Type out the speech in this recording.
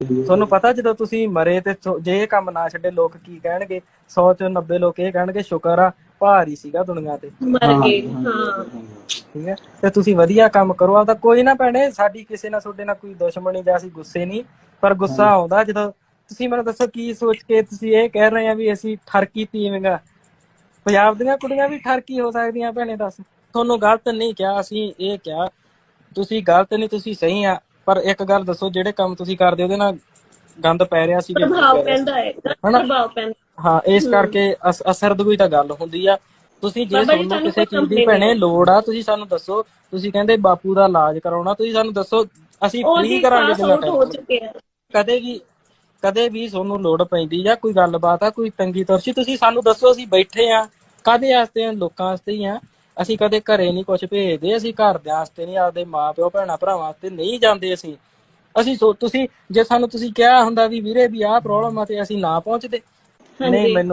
ਤੁਹਾਨੂੰ ਪਤਾ ਜਦੋਂ ਤੁਸੀਂ ਮਰੇ ਤੇ ਜੇ ਇਹ ਕੰਮ ਨਾ ਛੱਡੇ ਲੋਕ ਕੀ ਕਹਿਣਗੇ? 100 ਚੋਂ 90 ਲੋਕ ਇਹ ਕਹਿਣਗੇ ਸ਼ੁਕਰ ਆ ਭਾਰੀ ਸੀਗਾ ਦੁਨੀਆ ਤੇ। ਮਰ ਗਏ ਹਾਂ ਠੀਕ ਹੈ? ਤੇ ਤੁਸੀਂ ਵਧੀਆ ਕੰਮ ਕਰੋ ਆਪਦਾ ਕੋਈ ਨਾ ਭੈਣੇ ਸਾਡੀ ਕਿਸੇ ਨਾਲ ਤੁਹਾਡੇ ਨਾਲ ਕੋਈ ਦੁਸ਼ਮਣੀ ਜਾਂ ਅਸੀਂ ਗੁੱਸੇ ਨਹੀਂ ਪਰ ਗੁੱਸਾ ਆਉਂਦਾ ਜਦੋਂ ਤੁਸੀਂ ਮੈਨੂੰ ਦੱਸੋ ਕੀ ਸੋਚ ਕੇ ਤੁਸੀਂ ਇਹ ਕਹਿ ਰਹੇ ਆ ਵੀ ਅਸੀਂ ਠਰਕੀ ਪੀਵਾਂਗਾ? ਪੰਜਾਬ ਦੀਆਂ ਕੁੜੀਆਂ ਵੀ ਠਰਕੀ ਹੋ ਸਕਦੀਆਂ ਭੈਣੇ ਦੱਸ। ਤੁਹਾਨੂੰ ਗਲਤ ਨਹੀਂ ਕਿਹਾ ਅਸੀਂ ਇਹ ਕਿਹਾ ਤੁਸੀਂ ਗਲਤ ਨਹੀਂ ਤੁਸੀਂ ਸਹੀ ਆ। ਪਰ ਇੱਕ ਗੱਲ ਦੱਸੋ ਜਿਹੜੇ ਕੰਮ ਤੁਸੀਂ ਕਰਦੇ ਉਹਦੇ ਨਾਲ ਗੰਦ ਪੈ ਰਿਹਾ ਸੀ ਪ੍ਰਭਾਵ? ਪੈਂਦਾ ਹੈ? ਪ੍ਰਭਾਵ ਪੈਂਦਾ ਹਾਂ ਇਸ ਕਰਕੇ ਅਸ- ਅਸਰ ਦੀ ਤਾਂ ਗੱਲ ਹੁੰਦੀ ਆ ਤੁਸੀਂ ਜੇ ਤੁਹਾਨੂੰ ਕਿਸੇ ਚੀਜ਼ ਦੀ ਭੈਣੇ। ਲੋੜ ਆ ਤੁਸੀਂ ਸਾਨੂੰ ਦੱਸੋ ਤੁਸੀਂ ਕਹਿੰਦੇ ਬਾਪੂ ਦਾ ਇਲਾਜ ਕਰਾਉਣਾ ਤੁਸੀਂ ਸਾਨੂੰ ਦੱਸੋ ਅਸੀਂ ਫ੍ਰੀ ਕਰਾਂਗੇ ਆ ਕਦੇ ਵੀ ਕਦੇ ਵੀ ਤੁਹਾਨੂੰ ਲੋੜ ਪੈਂਦੀ ਜਾਂ ਕੋਈ ਗੱਲਬਾਤ ਆ ਕੋਈ ਤੰਗੀ ਤਰਸ਼ੀ ਤੁਸੀਂ ਸਾਨੂੰ ਦੱਸੋ ਅਸੀਂ ਬੈਠੇ ਆ ਕਾਦੇ ਵਾਸਤੇ ਆ ਲੋਕਾਂ ਵਾਸਤੇ ਹੀ ਆ ਅਸੀਂ ਕਦੇ ਘਰੇ ਨਹੀਂ ਕੁਝ ਭੇਜਦੇ ਅਸੀਂ ਘਰ ਦੇ ਵਾਸਤੇ ਨਹੀਂ ਆਪਦੇ ਮਾਪਿਓ ਭੈਣਾਂ ਭਰਾਵਾਂ ਵਾਸਤੇ ਨਹੀਂ ਜਾਂਦੇ ਅਸੀਂ ਅਸੀਂ ਸੋ ਤੁਸੀਂ ਜੇ ਸਾਨੂੰ ਤੁਸੀਂ ਕਿਹਾ ਹੁੰਦਾ ਵੀ ਵੀਰੇ ਵੀ ਆਹ ਪ੍ਰੋਬਲਮ ਆ ਤੇ ਅਸੀਂ ਨਾ ਪਹੁੰਚਦੇ ਨਹੀਂ। ਮੈਨੂੰ